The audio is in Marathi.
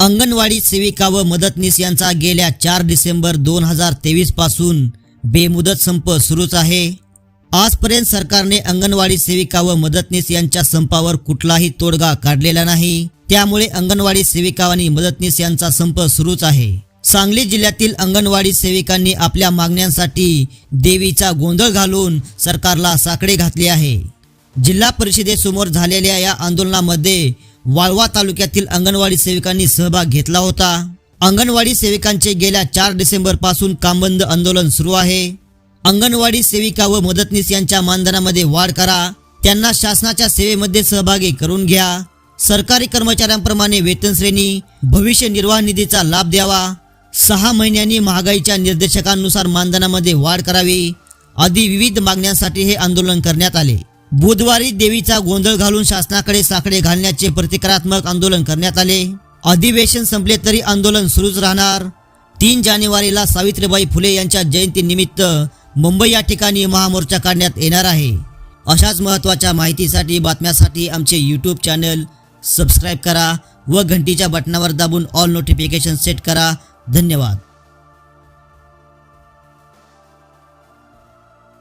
अंगणवाडी सेविका व मदतनीस यांचा गेल्या चार डिसेंबर दोन हजार तेवीसपासून बेमुदत संप सुरूच आहे. आजपर्यंत सरकारने अंगणवाडी सेविका व मदतनीस यांच्या संपावर कुठलाही तोडगा काढलेला नाही. त्यामुळे अंगणवाडी सेविका आणि मदतनीस यांचा संप सुरूच आहे. सांगली जिल्ह्यातील अंगणवाडी सेविकांनी आपल्या मागण्यांसाठी देवीचा गोंधळ घालून सरकारला साकडे घातले आहे. जिल्हा परिषदेसमोर झालेल्या या आंदोलनामध्ये वाळवा तालुक्यातील अंगणवाडी सेविकांनी सहभाग घेतला होता. अंगणवाडी सेविकांचे गेल्या चार डिसेंबरपासून कामबंद आंदोलन सुरू आहे. अंगणवाडी सेविका व मदतनीस यांच्या मानधनामध्ये वाढ करा. त्यांना शासनाच्या सेवेमध्ये सहभागी करून घ्या. सरकारी कर्मचाऱ्यांप्रमाणे वेतन श्रेणी भविष्य निर्वाह निधीचा लाभ द्यावा. सहा महिन्यांनी महागाईच्या निर्देशकांनुसार मानधनामध्ये वाढ करावी. आदी विविध मागण्यांसाठी हे आंदोलन करण्यात आले. बुधवारी देवीचा गोंधळ घालून शासनाकडे साकडे घालण्याचे प्रतिकारात्मक आंदोलन करण्यात आले. अधिवेशन संपले तरी आंदोलन सुरूच राहणार. तीन जानेवारीला सावित्रीबाई फुले यांच्या जयंतीनिमित्त मुंबई या ठिकाणी महामोर्चा काढण्यात येणार आहे. अशाच महत्त्वाच्या माहितीसाठी बातम्यासाठी आमचे यूट्यूब चॅनल सबस्क्राईब करा व घंटीच्या बटनावर दाबून ऑल नोटिफिकेशन सेट करा. धन्यवाद.